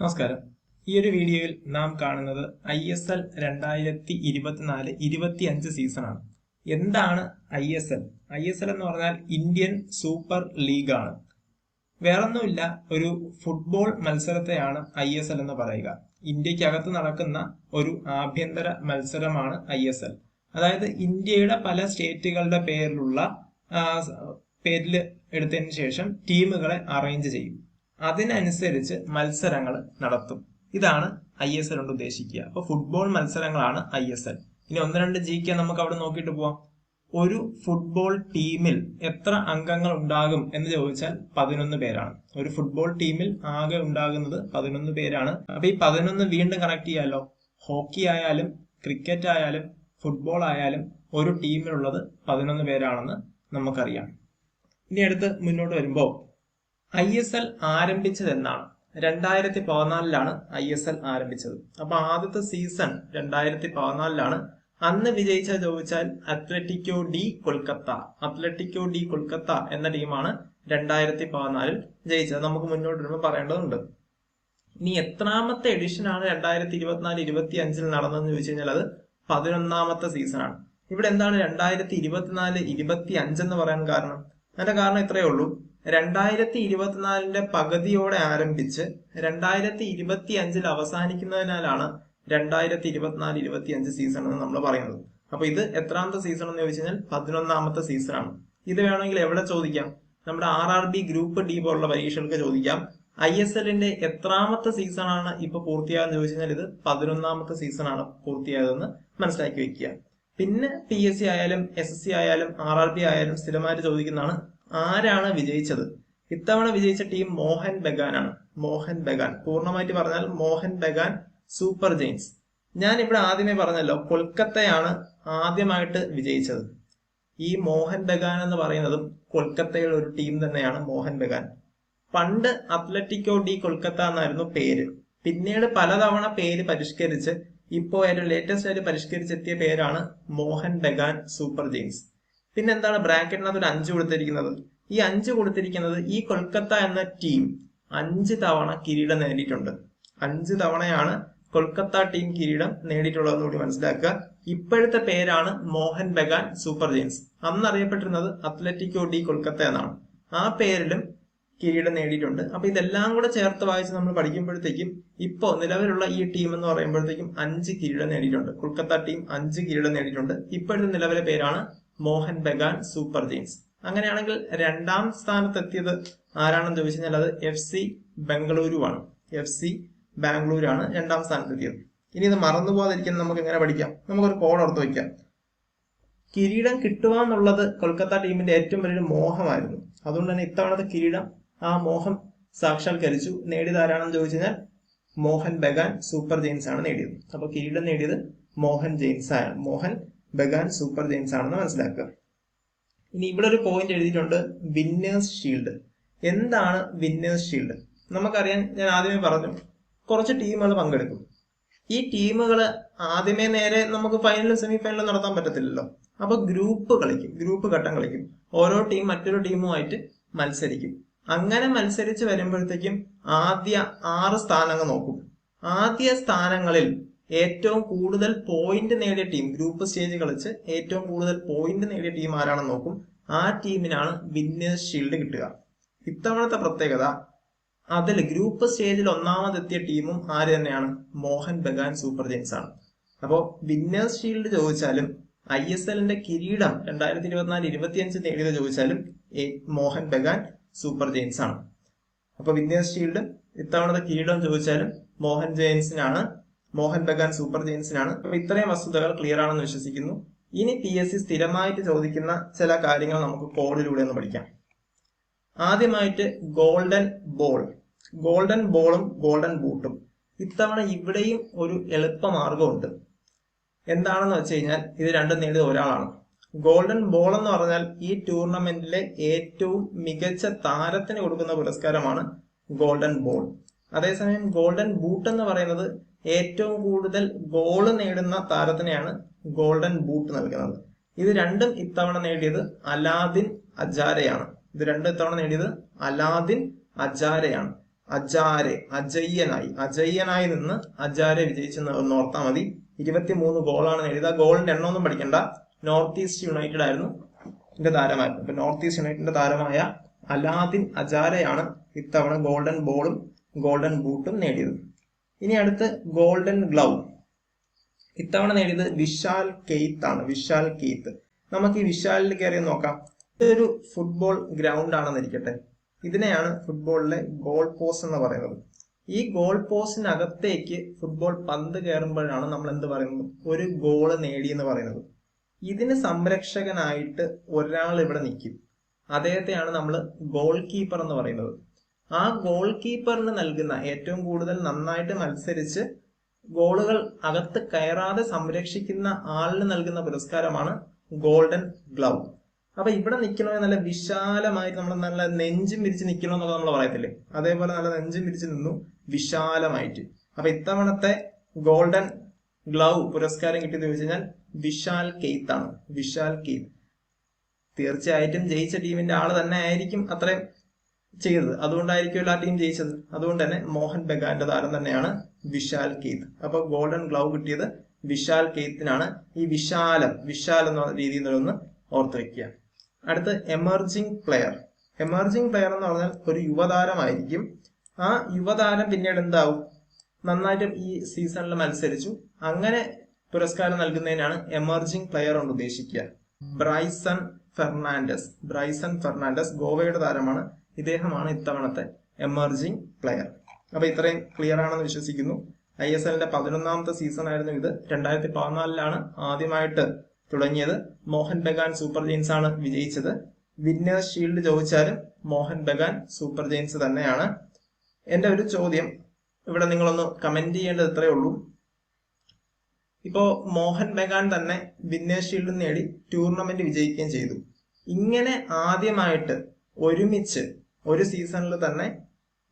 നമസ്കാരം. ഈ ഒരു വീഡിയോയിൽ നാം കാണുന്നത് ഐ എസ് എൽ രണ്ടായിരത്തി ഇരുപത്തിനാല് ഇരുപത്തി അഞ്ച് സീസണാണ് എന്താണ് I S L? I S L എന്ന് പറഞ്ഞാൽ ഇന്ത്യൻ സൂപ്പർ ലീഗാണ്. വേറൊന്നുമില്ല ഒരു ഫുട്ബോൾ മത്സരത്തെയാണ് ഐ എസ് എൽ എന്ന് പറയുക. ഇന്ത്യക്കകത്ത് നടക്കുന്ന ഒരു ആഭ്യന്തര മത്സരമാണ് ഐ എസ് എൽ. അതായത് ഇന്ത്യയുടെ പല സ്റ്റേറ്റുകളുടെ പേരിലുള്ള പേരിൽ എടുത്തതിന് ശേഷം ടീമുകളെ അറേഞ്ച് ചെയ്യും. അതിനനുസരിച്ച് മത്സരങ്ങൾ നടത്തും. ഇതാണ് ഐ എസ് എൽ കൊണ്ട് ഉദ്ദേശിക്കുക. അപ്പൊ ഫുട്ബോൾ മത്സരങ്ങളാണ് ഐ എസ് എൽ ഇനി ഒന്ന് രണ്ട് ജി കെ നമുക്ക് അവിടെ നോക്കിയിട്ട് പോവാം. ഒരു ഫുട്ബോൾ ടീമിൽ എത്ര അംഗങ്ങൾ ഉണ്ടാകും എന്ന് ചോദിച്ചാൽ പതിനൊന്ന് പേരാണ്. ഒരു ഫുട്ബോൾ ടീമിൽ ആകെ ഉണ്ടാകുന്നത് പതിനൊന്ന് പേരാണ്. അപ്പൊ ഈ പതിനൊന്ന് വീണ്ടും കണക്ട് ചെയ്യാലോ? ഹോക്കി ആയാലും ക്രിക്കറ്റ് ആയാലും ഫുട്ബോൾ ആയാലും ഒരു ടീമിലുള്ളത് പതിനൊന്ന് പേരാണെന്ന് നമുക്കറിയാം. ഇനി അടുത്ത് മുന്നോട്ട് വരുമ്പോൾ ഐ എസ് എൽ ആരംഭിച്ചത് എന്നാണ് രണ്ടായിരത്തി പതിനാലിലാണ് ഐ എസ് എൽ ആരംഭിച്ചത്. അപ്പൊ ആദ്യത്തെ സീസൺ രണ്ടായിരത്തി പതിനാലിലാണ് അന്ന് വിജയിച്ച ചോദിച്ചാൽ Atletico de Kolkata. Atletico de Kolkata എന്ന ടീമാണ് രണ്ടായിരത്തി പതിനാലിൽ ജയിച്ചത്. നമുക്ക് മുന്നോട്ട് വരുമ്പോൾ പറയേണ്ടതുണ്ട്. ഇനി എത്രാമത്തെ എഡിഷനാണ് രണ്ടായിരത്തി ഇരുപത്തിനാല് ഇരുപത്തി അഞ്ചിൽ നടന്നതെന്ന് ചോദിച്ചു കഴിഞ്ഞാൽ അത് പതിനൊന്നാമത്തെ സീസണാണ്. ഇവിടെ എന്താണ് രണ്ടായിരത്തി ഇരുപത്തിനാല് ഇരുപത്തി അഞ്ചെന്ന് പറയാൻ കാരണം? അതിന്റെ കാരണം ഇത്രയേ ഉള്ളൂ. രണ്ടായിരത്തി ഇരുപത്തിനാലിന്റെ പകുതിയോടെ ആരംഭിച്ച് രണ്ടായിരത്തി ഇരുപത്തി അഞ്ചിൽ അവസാനിക്കുന്നതിനാലാണ് രണ്ടായിരത്തി ഇരുപത്തിനാല് ഇരുപത്തി അഞ്ച് സീസൺ എന്ന് നമ്മൾ പറയുന്നത്. അപ്പൊ ഇത് എത്രാമത്തെ സീസൺ എന്ന് ചോദിച്ചു കഴിഞ്ഞാൽ പതിനൊന്നാമത്തെ സീസണാണ് ഇത് വേണമെങ്കിൽ എവിടെ ചോദിക്കാം? നമ്മുടെ R R B group D പോലുള്ള പരീക്ഷകൾക്ക് ചോദിക്കാം. ഐ എസ് എല്ലിന്റെ എത്രാമത്തെ സീസണാണ് ഇപ്പൊ പൂർത്തിയാകുന്ന ചോദിച്ചു കഴിഞ്ഞാൽ ഇത് പതിനൊന്നാമത്തെ സീസണാണ് പൂർത്തിയായതെന്ന് മനസ്സിലാക്കി വെക്കുക. പിന്നെ പി എസ് സി ആയാലും എസ് എസ് സി ആയാലും ആർ ആർ ബി ആയാലും സ്ഥിരമായിട്ട് ചോദിക്കുന്നതാണ് ആരാണ് വിജയിച്ചത്? ഇത്തവണ വിജയിച്ച ടീം മോഹൻ ബഗാനാണ്. മോഹൻ ബഗാൻ. പൂർണമായിട്ട് പറഞ്ഞാൽ മോഹൻ ബഗാൻ സൂപ്പർ ജെയിൻസ്. ഞാൻ ഇവിടെ ആദ്യമേ പറഞ്ഞല്ലോ കൊൽക്കത്തയാണ് ആദ്യമായിട്ട് വിജയിച്ചത്. ഈ മോഹൻ ബഗാൻ എന്ന് പറയുന്നതും കൊൽക്കത്തയുടെ ഒരു ടീം തന്നെയാണ് മോഹൻ ബഗാൻ. പണ്ട് അത്ലറ്റിക്കോ ഡി കൊൽക്കത്ത എന്നായിരുന്നു പേര്. പിന്നീട് പലതവണ പേര് പരിഷ്കരിച്ച് ഇപ്പോ ഏറ്റവും ലേറ്റസ്റ്റ് ആയിട്ട് പരിഷ്കരിച്ചെത്തിയ പേരാണ് മോഹൻ ബഗാൻ സൂപ്പർ ജെയിൻസ്. പിന്നെ എന്താണ് ബ്രാക്കറ്റിനകത്ത് ഒരു അഞ്ച് കൊടുത്തിരിക്കുന്നത്? ഈ അഞ്ച് കൊടുത്തിരിക്കുന്നത് ഈ കൊൽക്കത്ത എന്ന ടീം അഞ്ച് തവണ കിരീടം നേടിയിട്ടുണ്ട്. അഞ്ച് തവണയാണ് കൊൽക്കത്ത ടീം കിരീടം നേടിയിട്ടുള്ളതെന്ന് കൂടി മനസ്സിലാക്കുക. ഇപ്പോഴത്തെ പേരാണ് മോഹൻ ബഗാൻ സൂപ്പർ ജെയിൻസ്. അന്ന് അറിയപ്പെട്ടിരുന്നത് അത്ലറ്റിക്കോ ഡി കൊൽക്കത്ത എന്നാണ്. ആ പേരിലും കിരീടം നേടിയിട്ടുണ്ട്. അപ്പൊ ഇതെല്ലാം കൂടെ ചേർത്ത് വായിച്ച് നമ്മൾ പഠിക്കുമ്പോഴത്തേക്കും ഇപ്പോ നിലവിലുള്ള ഈ ടീം എന്ന് പറയുമ്പോഴത്തേക്കും അഞ്ച് കിരീടം നേടിയിട്ടുണ്ട്. കൊൽക്കത്ത ടീം അഞ്ച് കിരീടം നേടിയിട്ടുണ്ട്. ഇപ്പോഴത്തെ നിലവിലെ പേരാണ് മോഹൻ ബഗാൻ സൂപ്പർ ജെയിൻസ് അങ്ങനെയാണെങ്കിൽ രണ്ടാം സ്ഥാനത്ത് എത്തിയത് ആരാണെന്ന് ചോദിച്ചു കഴിഞ്ഞാൽ അത് എഫ് സി ബംഗളൂരുവാണ്. എഫ് സി ബാംഗ്ലൂരാണ് രണ്ടാം സ്ഥാനത്ത് എത്തിയത് ഇനി ഇത് മറന്നു നമുക്ക് എങ്ങനെ പഠിക്കാം? നമുക്കൊരു കോഡ് ഓർത്ത് വയ്ക്കാം കിരീടം കിട്ടുക എന്നുള്ളത് കൊൽക്കത്ത ടീമിന്റെ ഏറ്റവും വലിയൊരു മോഹമായിരുന്നു. അതുകൊണ്ട് തന്നെ ഇത്തവണത്തെ കിരീടം ആ മോഹം സാക്ഷാത്കരിച്ചു നേടിയത് ആരാണെന്ന് ചോദിച്ചു കഴിഞ്ഞാൽ മോഹൻ ബഗാൻ സൂപ്പർ ജെയിൻസ് ആണ് നേടിയത്. അപ്പൊ കിരീടം നേടിയത് മോഹൻ ജെയിൻസ് ആണ് മോഹൻ ബഗാൻ സൂപ്പർ ജെയിംസ് ആണെന്ന് മനസ്സിലാക്കുക. ഇനി ഇവിടെ ഒരു പോയിന്റ് എഴുതിയിട്ടുണ്ട് വിന്നേഴ്സ് ഷീൽഡ് എന്താണ് വിന്നേഴ്സ് ഷീൽഡ് നമുക്കറിയാൻ ഞാൻ ആദ്യമേ പറഞ്ഞു കുറച്ച് ടീമുകൾ പങ്കെടുക്കും. ഈ ടീമുകൾ ആദ്യമേ നേരെ നമുക്ക് ഫൈനലും സെമി ഫൈനലും നടത്താൻ പറ്റത്തില്ലല്ലോ. അപ്പൊ ഗ്രൂപ്പ് കളിക്കും ഗ്രൂപ്പ് ഘട്ടം കളിക്കും. ഓരോ ടീം മറ്റൊരു ടീമുമായിട്ട് മത്സരിക്കും. അങ്ങനെ മത്സരിച്ച് വരുമ്പോഴത്തേക്കും ആദ്യ ആറ് സ്ഥാനങ്ങൾ നോക്കും. ആദ്യ സ്ഥാനങ്ങളിൽ ഏറ്റവും കൂടുതൽ പോയിന്റ് നേടിയ ടീം ഗ്രൂപ്പ് സ്റ്റേജ് കളിച്ച് ഏറ്റവും കൂടുതൽ പോയിന്റ് നേടിയ ടീം ആരാണെന്ന് നോക്കും. ആ ടീമിനാണ് വിന്നേഴ്സ് ഷീൽഡ് കിട്ടുക. ഇത്തവണത്തെ പ്രത്യേകത അതിൽ ഗ്രൂപ്പ് സ്റ്റേജിൽ ഒന്നാമതെത്തിയ ടീമും ആര് തന്നെയാണ്? മോഹൻ ബഗാൻ സൂപ്പർ ജെയിൻസ് ആണ്. അപ്പോൾ വിന്നേഴ്സ് ഷീൽഡ് ചോദിച്ചാലും ഐ എസ് എല്ലിന്റെ കിരീടം രണ്ടായിരത്തി ഇരുപത്തിനാല് ഇരുപത്തിയഞ്ച് നേടിയത് ചോദിച്ചാലും മോഹൻ ബഗാൻ സൂപ്പർ ജെയിൻസ് ആണ്. അപ്പോൾ വിന്നേഴ്സ് ഷീൽഡ് ഇത്തവണത്തെ കിരീടം ചോദിച്ചാലും മോഹൻ ജെയിൻസിനാണ് മോഹൻ ബഗാൻ സൂപ്പർ ജെയിൻസിനാണ്. അപ്പൊ ഇത്രയും വസ്തുതകൾ ക്ലിയർ ആണെന്ന് വിശ്വസിക്കുന്നു. ഇനി പി എസ് സി സ്ഥിരമായിട്ട് ചോദിക്കുന്ന ചില കാര്യങ്ങൾ നമുക്ക് കോഡിലൂടെ ഒന്ന് പഠിക്കാം. ആദ്യമായിട്ട് ഗോൾഡൻ ബോൾ ഗോൾഡൻ ബോളും ഗോൾഡൻ ബൂട്ടും ഇത്തവണ ഇവിടെയും ഒരു എളുപ്പ മാർഗമുണ്ട് എന്താണെന്ന് വെച്ച് കഴിഞ്ഞാൽ ഇത് രണ്ടും നേടിയത് ഒരാളാണ്. ഗോൾഡൻ ബോൾ എന്ന് പറഞ്ഞാൽ ഈ ടൂർണമെന്റിലെ ഏറ്റവും മികച്ച താരത്തിന് കൊടുക്കുന്ന പുരസ്കാരമാണ് ഗോൾഡൻ ബോൾ അതേസമയം ഗോൾഡൻ ബൂട്ട് എന്ന് പറയുന്നത് ഏറ്റവും കൂടുതൽ ഗോൾ നേടുന്ന താരത്തിനെയാണ് ഗോൾഡൻ ബൂട്ട് നൽകുന്നത് ഇത് രണ്ടും ഇത്തവണ നേടിയത് അലാദിൻ അജാരയാണ്. ഇത് രണ്ടും ഇത്തവണ നേടിയത് അലാദിൻ അജാരയാണ്. അജാരെ അജയ്യനായി. അജയ്യനായി നിന്ന് അജാരെ വിജയിച്ചെന്ന് ഒന്ന് ഓർത്താൽ മതി. ഇരുപത്തിമൂന്ന് ഗോളാണ് നേടിയത്. ആ ഗോളിന്റെ എണ്ണമൊന്നും പഠിക്കണ്ട. നോർത്ത് ഈസ്റ്റ് യുണൈറ്റഡ് ആയിരുന്നു ഇതിന്റെ താരമായിരുന്നു അപ്പൊ നോർത്ത് ഈസ്റ്റ് യുണൈറ്റഡിന്റെ താരമായ അലാദിൻ അജാരയാണ് ഇത്തവണ ഗോൾഡൻ ബോളും ഗോൾഡൻ ബൂട്ടും നേടിയത്. ഇനി അടുത്ത് ഗോൾഡൻ ഗ്ലൗ. ഇത്തവണ നേടിയത് വിശാൽ കെയ്ത്ത് ആണ്. വിശാൽ കെയ്ത്ത്. നമുക്ക് ഈ വിശാലിൽ കയറി നോക്കാം. ഇതൊരു ഫുട്ബോൾ ഗ്രൗണ്ട് ആണെന്നിരിക്കട്ടെ ഇതിനെയാണ് ഫുട്ബോളിലെ ഗോൾ പോസ്റ്റ് എന്ന് പറയുന്നത്. ഈ ഗോൾ പോസ്റ്റിനകത്തേക്ക് ഫുട്ബോൾ പന്ത് കയറുമ്പോഴാണ് നമ്മൾ എന്ത് പറയുന്നത്? ഒരു ഗോൾ നേടി എന്ന് പറയുന്നത്. ഇതിന് സംരക്ഷകനായിട്ട് ഒരാൾ ഇവിടെ നിൽക്കും. അദ്ദേഹത്തെയാണ് നമ്മൾ ഗോൾ കീപ്പർ എന്ന് പറയുന്നത്. ആ ഗോൾ കീപ്പറിന് നൽകുന്ന ഏറ്റവും കൂടുതൽ നന്നായിട്ട് മത്സരിച്ച് ഗോളുകൾ അകത്ത് കയറാതെ സംരക്ഷിക്കുന്ന ആളിന് നൽകുന്ന പുരസ്കാരമാണ് ഗോൾഡൻ ഗ്ലൗ അപ്പൊ ഇവിടെ നിൽക്കണോ നല്ല വിശാലമായിട്ട് നമ്മൾ നല്ല നെഞ്ചും വിരിച്ച് നിൽക്കണോ എന്നുള്ളത് നമ്മൾ പറയത്തില്ലേ? അതേപോലെ നല്ല നെഞ്ചും വിരിച്ച് നിന്നു വിശാലമായിട്ട്. അപ്പൊ ഇത്തവണത്തെ ഗോൾഡൻ ഗ്ലൗ പുരസ്കാരം കിട്ടിയത് ചോദിച്ചു കഴിഞ്ഞാൽ വിശാൽ കെയ്ത്ത് ആണ് വിശാൽ കെയ്ത്ത്. തീർച്ചയായിട്ടും ജയിച്ച ടീമിന്റെ ആൾ തന്നെ ആയിരിക്കും അത്രയും ചെയ്തത്. അതുകൊണ്ടായിരിക്കും ആ ടീം ജയിച്ചത്. അതുകൊണ്ട് തന്നെ മോഹൻ ബഗാന്റെ താരം തന്നെയാണ് വിശാൽ കെയ്ത്ത്. അപ്പൊ ഗോൾഡൻ ഗ്ലൗ കിട്ടിയത് വിശാൽ കെയ്ത്തിനാണ്. ഈ വിശാലം വിശാൽ എന്ന രീതിയിൽ നിന്നൊന്ന് ഓർത്ത് വെക്കുക അടുത്ത് എമർജിംഗ് പ്ലെയർ എമർജിംഗ് പ്ലെയർ എന്ന് പറഞ്ഞാൽ ഒരു യുവതാരമായിരിക്കും. ആ യുവതാരം പിന്നീട് എന്താവും? നന്നായിട്ട് ഈ സീസണിൽ മത്സരിച്ചു. അങ്ങനെ പുരസ്കാരം നൽകുന്നതിനാണ് എമർജിംഗ് പ്ലെയർ കൊണ്ട് ഉദ്ദേശിക്കുക. ബ്രൈസൺ ഫെർണാണ്ടസ്. ബ്രൈസൺ ഫെർണാണ്ടസ് ഗോവയുടെ താരമാണ്. ഇദ്ദേഹമാണ് ഇത്തവണത്തെ എമർജിംഗ് പ്ലെയർ. അപ്പൊ ഇത്രയും ക്ലിയർ ആണെന്ന് വിശ്വസിക്കുന്നു. ഐ എസ് എല്ലിന്റെ പതിനൊന്നാമത്തെ സീസൺ ആയിരുന്നു ഇത്. രണ്ടായിരത്തി പതിനാലിലാണ് ആദ്യമായിട്ട് തുടങ്ങിയത്. മോഹൻ ബഗാൻ സൂപ്പർ ജെയിൻസ് ആണ് വിജയിച്ചത്. വിന്നേഴ്സ് ഷീൽഡ് ചോദിച്ചാലും മോഹൻ ബഗാൻ സൂപ്പർ ജെയിൻസ് തന്നെയാണ്. എന്റെ ഒരു ചോദ്യം ഇവിടെ നിങ്ങളൊന്ന് കമന്റ് ചെയ്യേണ്ടത് ഇത്രയേ ഉള്ളൂ. ഇപ്പോ മോഹൻ ബഗാൻ തന്നെ വിന്നേഴ്സ് ഷീൽഡ് നേടി ടൂർണമെന്റ് വിജയിക്കുകയും ചെയ്തു. ഇങ്ങനെ ആദ്യമായിട്ട് ഒരുമിച്ച് ഒരു സീസണിൽ തന്നെ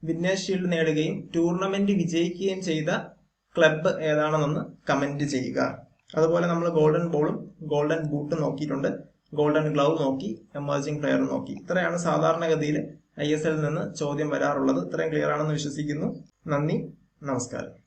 വിന്നേഴ്സ് ഷീൽഡ് നേടുകയും ടൂർണമെന്റ് വിജയിക്കുകയും ചെയ്ത ക്ലബ്ബ് ഏതാണെന്നൊന്ന് കമന്റ് ചെയ്യുക. അതുപോലെ നമ്മൾ ഗോൾഡൻ ബോളും ഗോൾഡൻ ബൂട്ടും നോക്കിയിട്ടുണ്ട്. ഗോൾഡൻ ഗ്ലൗ നോക്കി എമേർജിംഗ് പ്ലെയർ നോക്കി. ഇത്രയാണ് സാധാരണഗതിയിൽ ഐ എസ് എല്ലിൽ നിന്ന് ചോദ്യം വരാറുള്ളത്. ഇത്രയും ക്ലിയർ ആണെന്ന് വിശ്വസിക്കുന്നു. നന്ദി നമസ്കാരം.